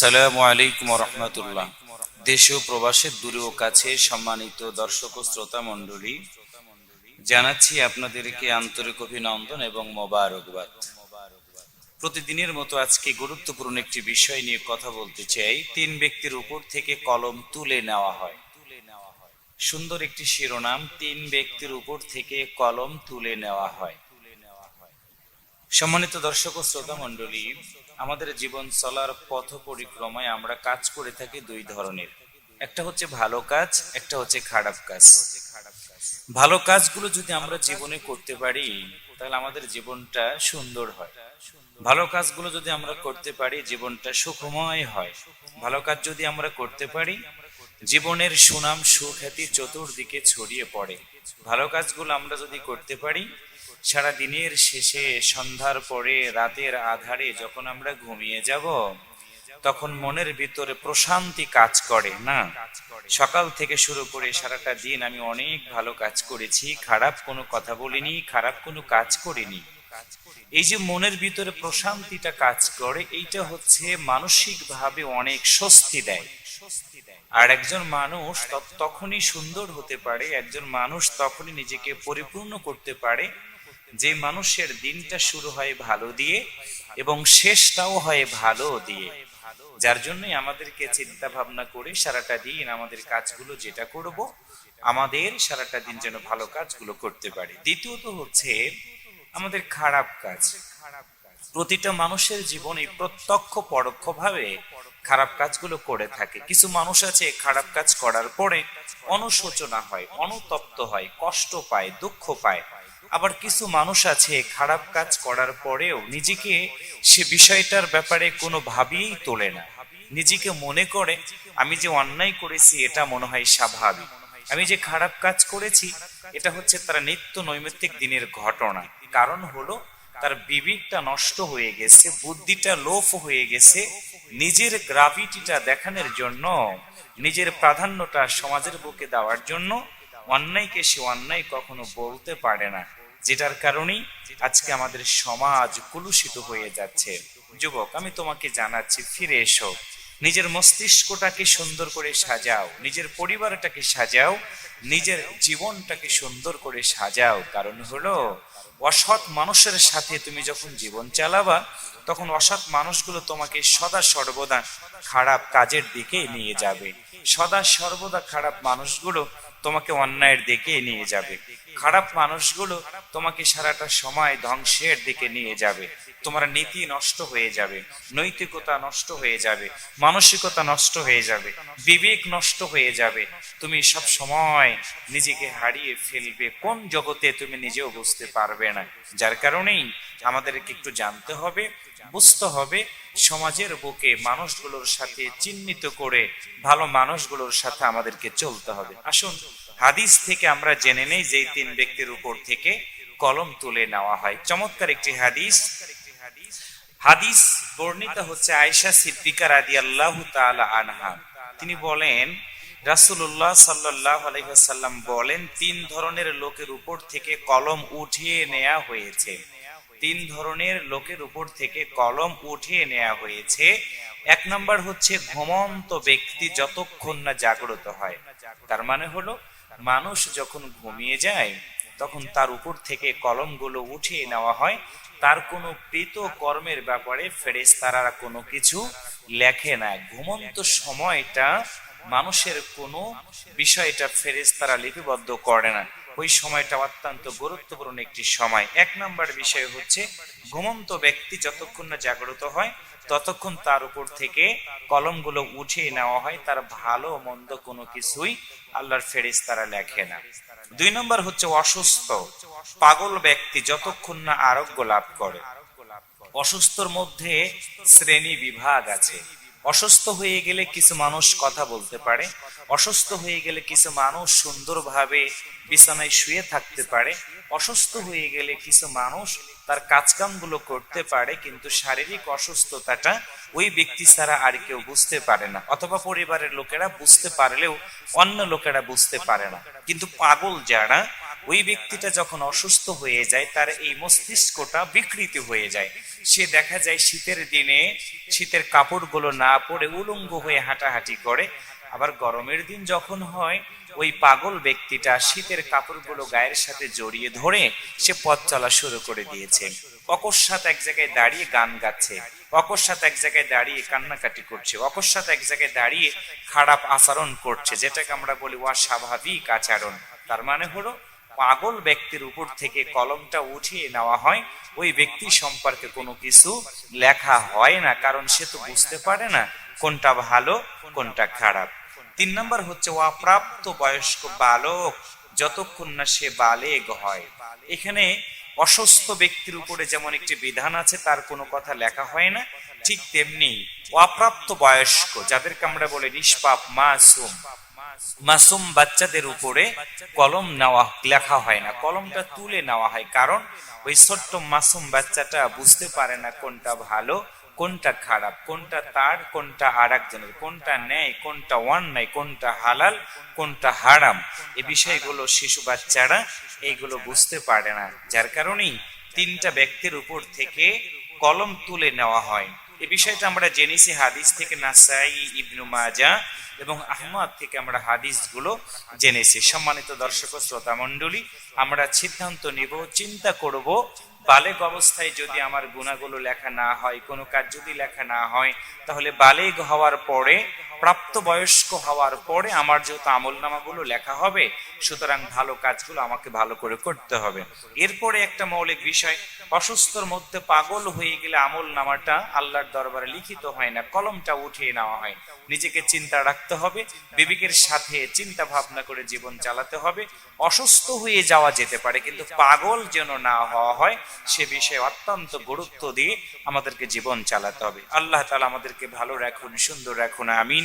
আসসালামু আলাইকুম রহমতুল্লাহ দেশীয় প্রবাসের দূরে ও কাছে সম্মানিত দর্শক ও শ্রোতা মণ্ডলী, জানাচ্ছি আপনাদেরকে আন্তরিক অভিনন্দন এবং মোবারকবাদ। প্রতিদিনের মতো আজকে গুরুত্বপূর্ণ একটি বিষয় নিয়ে কথা বলতে চাই। তিন ব্যক্তির উপর থেকে কলম তুলে নেওয়া হয়। সুন্দর একটি শিরোনাম, তিন ব্যক্তির উপর থেকে কলম তুলে নেওয়া হয়। সম্মানিত দর্শক ও শ্রোতা মণ্ডলী, আমাদের জীবন চলার পথ পরিক্রমায় আমরা কাজ করে থাকি দুই ধরনের। একটা হচ্ছে ভালো কাজ, একটা হচ্ছে খারাপ কাজ। ভালো কাজগুলো যদি আমরা জীবনে করতে পারি, তাহলে আমাদের জীবনটা সুন্দর হয়। ভালো কাজগুলো যদি আমরা করতে পারি, জীবনটা সুখময় হয়। ভালো কাজ যদি আমরা করতে পারি জীবনের সুনাম, সুখ্যাতি চতুর্দিকে ছড়িয়ে পড়ে। ভালো কাজগুলো আমরা যদি করতে পারি, সারা দিনের শেষে সন্ধ্যার পরে রাতের আধারে যখন আমরা ঘুমিয়ে যাব, তখন মনের ভিতরে প্রশান্তি কাজ করে, না? সকাল থেকে শুরু করে সারাটা দিন আমি অনেক ভালো কাজ করেছি, খারাপ কোনো কথা বলিনি, খারাপ কোনো কাজ করিনি। এই যে মনের ভিতরে প্রশান্তিটা কাজ করে, এইটা হচ্ছে মানসিকভাবে অনেক স্বস্তি দেয়। আর একজন মানুষ তখনই সুন্দর হতে পারে একজন মানুষ তখনই নিজেকে পরিপূর্ণ করতে পারে। যে মানুষের দিনটা শুরু হয় ভালো দিয়ে এবং শেষটাও হয় ভালো দিয়ে। যার আমাদেরকে চিন্তা ভাবনা করে সারাটা দিন আমাদের কাজগুলো যেটা করব আমাদের সারাটা দিন যেন ভালো কাজগুলো করতে পারি। দ্বিতীয়ত হচ্ছে আমাদের খারাপ কাজ। প্রতিটা মানুষের জীবনে প্রত্যক্ষ পরোক্ষভাবে খারাপ কাজগুলো করে থাকে। কিছু মানুষ আছে খারাপ কাজ করার পরে অনুশোচনা হয়, অনুতপ্ত হয়, কষ্ট পায়, দুঃখ পায়। আবার কিছু মানুষ আছে খারাপ কাজ করার পরেও নিজেকে সে বিষয়টার ব্যাপারে কোনো ভাবিয়েই তোলে না। নিজেকে মনে করে, আমি যে অন্যায় করেছি, এটা মনে হয় স্বাভাবিক। আমি যে খারাপ কাজ করেছি, এটা হচ্ছে তারা নিত্য নৈমিত্তিক দিনের ঘটনা। কারণ হলো তার বিবেকটা নষ্ট হয়ে গেছে, বুদ্ধিটা লোপ হয়ে গেছে, নিজের গ্রাভিটিটা দেখানোর জন্য, নিজের প্রাধান্যটা সমাজের বুকে দেওয়ার জন্য অন্যায়কে সে অন্যায় কখনো বলতে পারে না। যেটার কারণেই আজকে আমাদের সমাজ কুলুষিত হয়ে যাচ্ছে। যুবক, আমি তোমাকে জানাচ্ছি, ফিরে এসো। নিজের মস্তিষ্কটাকে সুন্দর করে সাজাও, নিজের পরিবারটাকে সাজাও, নিজের জীবনটাকে সুন্দর করে সাজাও। কারণ হলো অসৎ মানুষের সাথে তুমি যখন জীবন চালাবা, তখন অসৎ মানুষগুলো তোমাকে সদা সর্বদা খারাপ কাজের দিকে নিয়ে যাবে। সদা সর্বদা খারাপ মানুষগুলো তোমাকে অন্যায়ের দিকে নিয়ে যাবে। খারাপ মানুষগুলো তোমাকে সারাটা সময় ধ্বংসের দিকে নিয়ে যাবে। তোমার নীতি নষ্ট হয়ে যাবে, নৈতিকতা নষ্ট হয়ে যাবে, মানসিকতা নষ্ট হয়ে যাবে, বিবেক নষ্ট হয়ে যাবে। তুমি সব সময় নিজেকে হারিয়ে ফেলবে, কোন জগতে তুমি নিজেও বুঝতে পারবে না। যার কারণেই আমাদেরকে একটু জানতে হবে, বুঝতে হবে সমাজের বুকে মানুষগুলোর সাথে চিহ্নিত করে ভালো মানুষগুলোর সাথে আমাদেরকে চলতে হবে। আসুন, হাদিস থেকে আমরা জেনে নেই যে তিন ব্যক্তির উপর থেকে কলম তুলে নেওয়া হয়। চমৎকার একটি হাদিস। হাদিস বর্ণিত হচ্ছে আয়েশা সিদ্দিকা রাদি আল্লাহ আনহা। তিনি বলেন, রাসূলুল্লাহ সাল্লাল্লাহু আলাইহি ওয়াসাল্লাম বলেন, তিন ধরনের লোকের উপর থেকে কলম উঠিয়ে নেওয়া হয়েছে। তিন ধরনের লোকের উপর থেকে কলম উঠিয়ে নেওয়া হয়েছে। এক নম্বর হচ্ছে ঘুমন্ত ব্যক্তি যতক্ষণ না জাগ্রত হয়। তার মানে হলো, মানুষ যখন ঘুমিয়ে যায়, তখন তার উপর থেকে কলমগুলো উঠিয়ে নেওয়া হয়। তার কোনো কৃত কর্মের ব্যাপারে ফেরেশতারা কোনো কিছু লেখে না। ঘুমন্ত সময়টা মানুষের কোনো বিষয়টা ফেরেশতারা লিপিবদ্ধ করে না। ওই সময়টা অত্যন্ত গুরুত্বপূর্ণ একটি সময়। এক নম্বর বিষয় হচ্ছে, ঘুমন্ত ব্যক্তি যতক্ষণ না জাগ্রত হয়, ততক্ষণ তার উপর থেকে কলমগুলো উঠিয়ে নেওয়া হয়। তার ভালো মন্দ কোনো কিছুই আল্লাহর ফেরিস তারা লেখে না। দুই নম্বর হচ্ছে অসুস্থ, পাগল ব্যক্তি যতক্ষণ না আরোগ্য লাভ করে। অসুস্থর মধ্যে শ্রেণি বিভাগ আছে। অসুস্থ হয়ে গেলে কিছু মানুষ কথা বলতে পারে। অসুস্থ হয়ে গেলে কিছু মানুষ সুন্দরভাবে বিছানায় শুয়ে থাকতে পারে, অসুস্থ হয়ে গেলে কিছু মানুষ তার কাজকামগুলো করতে পারে, কিন্তু শারীরিক অসুস্থতাটা ওই ব্যক্তি ছাড়া আর কেউ বুঝতে পারে না। অথবা পরিবারের লোকেরা বুঝতে পারলেও অন্য লোকেরা বুঝতে পারে না। কিন্তু পাগল যারা, ওই ব্যক্তিটা যখন অসুস্থ হয়ে যায়, তার এই মস্তিষ্কটা বিকৃত হয়ে যায়। সে দেখা যায় শীতের দিনে শীতের কাপড়গুলো না পরে উলঙ্গ হয়ে হাঁটাহাঁটি করে, আবার গরমের দিন যখন হয় ওই পাগল ব্যক্তিটা শীতের কাপড়গুলো গায়ের সাথে জড়িয়ে ধরে সে পথ চলা শুরু করে দিয়েছে। অকস্মাৎ এক জায়গায় দাঁড়িয়ে গান গাচ্ছে। অকস্মাৎ এক জায়গায় দাঁড়িয়ে কান্নাকাটি করছে। অকস্মাৎ এক জায়গায় দাঁড়িয়ে খারাপ আচরণ করছে, যেটাকে আমরা বলি অস্বাভাবিক আচরণ। তার মানে হলো, পাগল ব্যক্তির উপর থেকে কলমটা উঠিয়ে নেওয়া হয়। ওই ব্যক্তি সম্পর্কে কোনো কিছু লেখা হয় না, কারণ সে তো বুঝতে পারে না কোনটা ভালো, কোনটা খারাপ। তিন নম্বর হচ্ছে অপ্রাপ্ত বয়স্ক বালক, যতক্ষণ না সে বালেগ হয়। এখানে অসুস্থ ব্যক্তির উপরে যেমন একটি বিধান আছে, তার কোনো কথা লেখা হয় না। ঠিক তেমনি অপ্রাপ্ত বয়স্ক, যাদেরকে আমরা বলি নিষ্পাপ, মাসুম মাসুম বাচ্চাদের উপরে কলম নেওয়া লেখা হয় না। কলমটা তুলে নেওয়া হয়। কারণ ওই ছোট্ট মাসুম বাচ্চাটা বুঝতে পারে না কোনটা ভালো কোনটা খারাপ, কোনটা তার, কোনটা আর একজনের কোনটা ন্যায়, কোনটা অন্যায়, কোনটা হালাল, কোনটা হারাম। এ বিষয়গুলো শিশু বাচ্চারা এইগুলো বুঝতে পারে না। যার কারণেই তিনটা ব্যক্তির উপর থেকে কলম তুলে নেওয়া হয়। এ বিষয়টা আমরা জেনেছি হাদিস থেকে নাসাই, ইবনু মাজা এবং আহমদ থেকে আমরা হাদিসগুলো জেনেছি। সম্মানিত দর্শক শ্রোতা মণ্ডলী আমরা সিদ্ধান্ত নিব, চিন্তা করব বালেগ অবস্থায় যদি আমার গুণাগুলো লেখা না হয়, কোনো কাজ যদি লেখা না হয়, তাহলে বালেগ হওয়ার পরে প্রাপ্ত বয়স্ক হওয়ার পরে আমার যেহেতু আমল নামাগুলো লেখা হবে, সুতরাং ভালো কাজগুলো আমাকে ভালো করে করতে হবে। এরপরে একটা মৌলিক বিষয়, অসুস্থর মধ্যে পাগল হয়ে গেলে আমল নামাটা আল্লাহর দরবারে লিখিত হয় না, কলমটা উঠিয়ে নেওয়া হয়। নিজেকে চিন্তা রাখতে হবে, বিবেকের সাথে চিন্তা ভাবনা করে জীবন চালাতে হবে। অসুস্থ হয়ে যাওয়া যেতে পারে, কিন্তু পাগল যেন না হওয়া হয়, সে বিষয়ে অত্যন্ত গুরুত্ব দিয়ে আমাদেরকে জীবন চালাতে হবে। আল্লাহ তালা আমাদেরকে ভালো রাখুন, সুন্দর রাখুন, আমিন।